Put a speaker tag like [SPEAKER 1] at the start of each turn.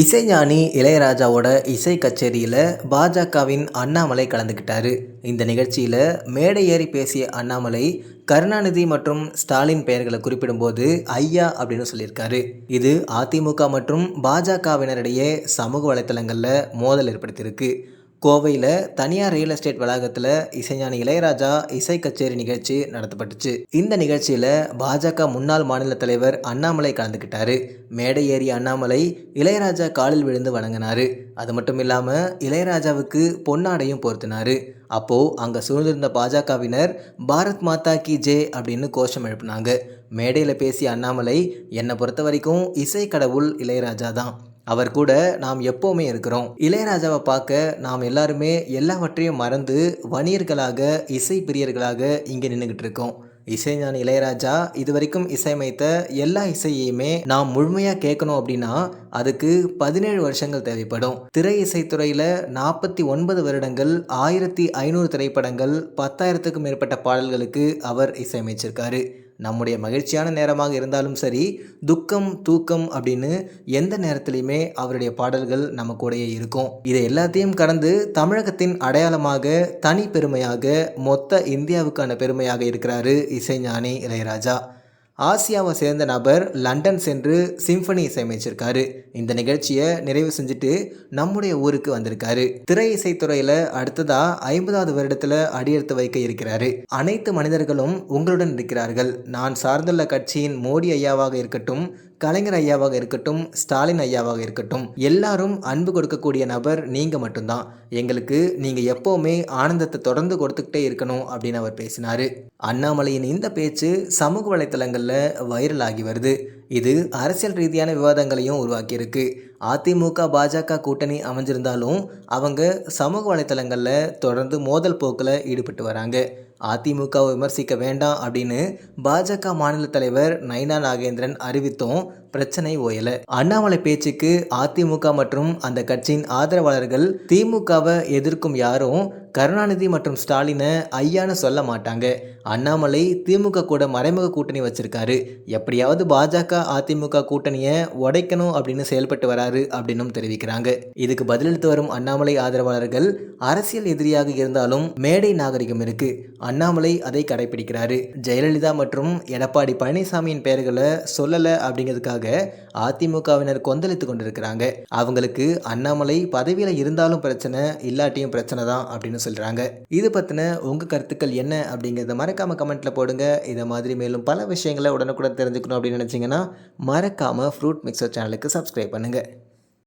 [SPEAKER 1] இசைஞானி இளையராஜாவோட இசை கச்சேரியில் பாஜகவின் அண்ணாமலை கலந்துக்கிட்டாரு. இந்த நிகழ்ச்சியில் மேடை ஏறி பேசிய அண்ணாமலை கருணாநிதி மற்றும் ஸ்டாலின் பெயர்களை குறிப்பிடும்போது ஐயா அப்படின்னு சொல்லியிருக்காரு. இது அதிமுக மற்றும் பாஜகவினரிடையே சமூக வலைத்தளங்களில் மோதல் ஏற்படுத்தியிருக்கு. கோவையில் தனியார் ரியல் எஸ்டேட் வளாகத்தில் இசைஞானி இளையராஜா இசை கச்சேரி நிகழ்ச்சி நடத்தப்பட்டுச்சு. இந்த நிகழ்ச்சியில் பாஜக முன்னாள் மாநில தலைவர் அண்ணாமலை கலந்துக்கிட்டாரு. மேடை ஏறிய அண்ணாமலை இளையராஜா காலில் விழுந்து வணங்கினாரு. அது மட்டும் இல்லாமல் இளையராஜாவுக்கு பொன்னாடையும் பொருத்தினாரு. அப்போது அங்கே சூழ்ந்திருந்த பாஜகவினர் பாரத் மாதா கி ஜே அப்படின்னு கோஷம் எழுப்பினாங்க. மேடையில் பேசிய அண்ணாமலை என்னை பொறுத்த வரைக்கும் இசை கடவுள் இளையராஜா தான். அவர் கூட நாம் எப்போவுமே இருக்கிறோம். இளையராஜாவை பார்க்க நாம் எல்லாருமே எல்லாவற்றையும் மறந்து வணிகர்களாக இசை பிரியர்களாக இங்கே நின்றுக்கிட்டு இருக்கோம். இசைஞானி இளையராஜா இது வரைக்கும் இசையமைத்த எல்லா இசையையுமே நாம் முழுமையாக கேட்கணும் அப்படின்னா அதுக்கு பதினேழு வருஷங்கள் தேவைப்படும். திரை இசைத்துறையில் நாற்பத்தி ஒன்பது வருடங்கள் ஆயிரத்தி ஐநூறு திரைப்படங்கள் பத்தாயிரத்துக்கும் மேற்பட்ட பாடல்களுக்கு அவர் இசையமைச்சிருக்காரு. நம்முடைய மகிழ்ச்சியான நேரமாக இருந்தாலும் சரி துக்கம் தூக்கம் அப்படின்னு எந்த நேரத்துலையுமே அவருடைய பாடல்கள் நம்ம கூடயே இருக்கும். இதை எல்லாத்தையும் கடந்து தமிழகத்தின் அடையாளமாக தனி பெருமையாக மொத்த இந்தியாவுக்கான பெருமையாக இருக்கிறாரு இசைஞானி இளையராஜா. ஆசியாவை சேர்ந்த நபர் லண்டன் சென்று சிம்பனி இசையமைச்சிருக்காரு. இந்த நிகழ்ச்சியை நிறைவு செஞ்சுட்டு நம்முடைய ஊருக்கு வந்திருக்காரு. திரை இசைத்துறையில் அடுத்ததா ஐம்பதாவது வருடத்தில் அடியெடுத்து வைக்க இருக்கிறாரு. அனைத்து மனிதர்களும் உங்களுடன் இருக்கிறார்கள். நான் சார்ந்துள்ள கட்சியின் மோடி ஐயாவாக இருக்கட்டும் கலைஞர் ஐயாவாக இருக்கட்டும் ஸ்டாலின் ஐயாவாக இருக்கட்டும் எல்லாரும் அன்பு கொடுக்கக்கூடிய நபர் நீங்கள் மட்டும்தான். எங்களுக்கு நீங்கள் எப்போவுமே ஆனந்தத்தை தொடர்ந்து கொடுத்துக்கிட்டே இருக்கணும் அப்படின்னு அவர் பேசினார். அண்ணாமலையின் இந்த பேச்சு சமூக வலைத்தளங்களில் வைரல் ஆகி வருது. இது அரசியல் ரீதியான விவாதங்களையும் உருவாக்கியிருக்கு. அதிமுக பாஜக கூட்டணி அமைஞ்சிருந்தாலும் அவங்க சமூக வலைத்தளங்களில் தொடர்ந்து மோதல் போக்கில் ஈடுபட்டு வராங்க. அதிமுகவை விமர்சிக்க வேண்டாம் அப்படின்னு பாஜக மாநில தலைவர் நைனா நாகேந்திரன் அறிவித்தும் பிரச்சனை ஓயல. அண்ணாமலை பேச்சுக்கு அதிமுக மற்றும் அந்த கட்சியின் ஆதரவாளர்கள் திமுகவை எதிர்க்கும் யாரும் கருணாநிதி மற்றும் ஸ்டாலினை ஐயான்னு சொல்ல மாட்டாங்க. அண்ணாமலை திமுக கூட மறைமுக கூட்டணி வச்சிருக்காரு. எப்படியாவது பாஜக அதிமுக கூட்டணியை உடைக்கணும் அப்படின்னு செயல்பட்டு வராரு அப்படின்னும் தெரிவிக்கிறாங்க. இதுக்கு பதிலளித்து வரும் அண்ணாமலை ஆதரவாளர்கள் அரசியல் எதிரியாக இருந்தாலும் மேடை நாகரிகம் இருக்கு. அண்ணாமலை அதை கடைபிடிக்கிறாரு ஜெயலலிதா மற்றும் எடப்பாடி பழனிசாமியின் பெயர்களை சொல்லலை அப்படிங்கிறதுக்காக அதிமுகவினர் கொந்தளித்து கொண்டிருக்கிறாங்க. அவங்களுக்கு அண்ணாமலை பதவியில் இருந்தாலும் பிரச்சனை இல்லாட்டியும் பிரச்சனை தான் அப்படின்னு சொல்கிறாங்க இது பற்றின உங்கள் கருத்துக்கள் என்ன அப்படிங்கிறத மறக்காமல் கமெண்ட்டில் போடுங்க. இதை மாதிரி மேலும் பல விஷயங்களை உடனுக்குடன் தெரிஞ்சுக்கணும் அப்படின்னு நினச்சிங்கன்னா மறக்காமல் ஃப்ரூட் மிக்சர் சேனலுக்கு சப்ஸ்கிரைப் பண்ணுங்கள்